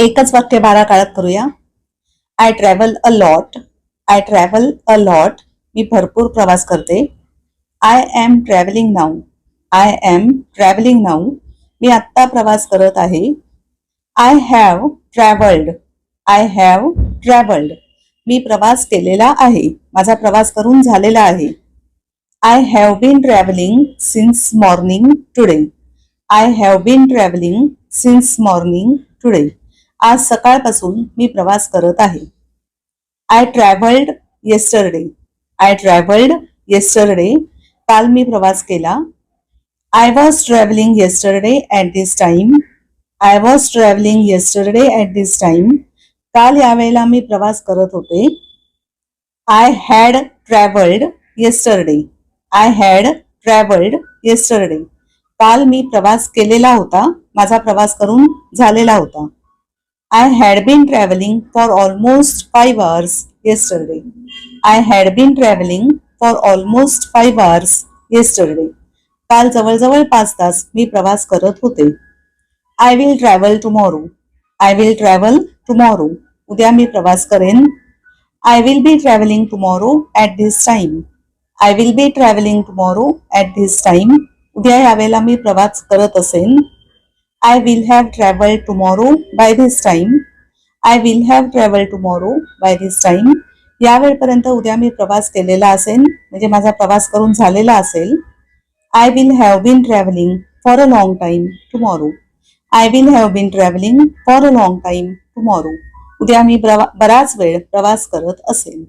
एकच वाक्य बारा काळात करूया. I travel a lot I travel a lot मी भरपूर प्रवास करते. I am travelling now I am travelling now मी आत्ता प्रवास करत आहे. I have travelled I have travelled मी प्रवास केलेला आहे. माझा प्रवास करून झालेला आहे. I have been travelling since morning today I have been travelling since morning today आज सकाळपासून मी प्रवास करत आहे. I travelled yesterday I travelled yesterday काल मी प्रवास केला. I was travelling yesterday at this time I was travelling yesterday at this time काल यावेळेला मी प्रवास करत होते. I had travelled yesterday I had travelled yesterday काल मी प्रवास केलेला होता. माझा प्रवास करून झालेला होता. I had been travelling for almost five hours yesterday. I had been travelling for almost five hours yesterday. काल जवळजवळ पाच तास मी प्रवास करत होते. I will travel tomorrow I will travel tomorrow उद्या मी प्रवास करेन. I will be travelling tomorrow at this time I will be travelling tomorrow at this time उद्या यावेळेला मी प्रवास करत असेन. I will have travel tomorrow by this time. I will have travel tomorrow by this time. या वेळपर्यंत उद्या मी प्रवास केलेला असेल म्हणजे माझा प्रवास करून झालेला असेल I will have been travelling for a long time tomorrow I will have been travelling for a long time tomorrow उद्या मी बराच वेळ प्रवास करत असेल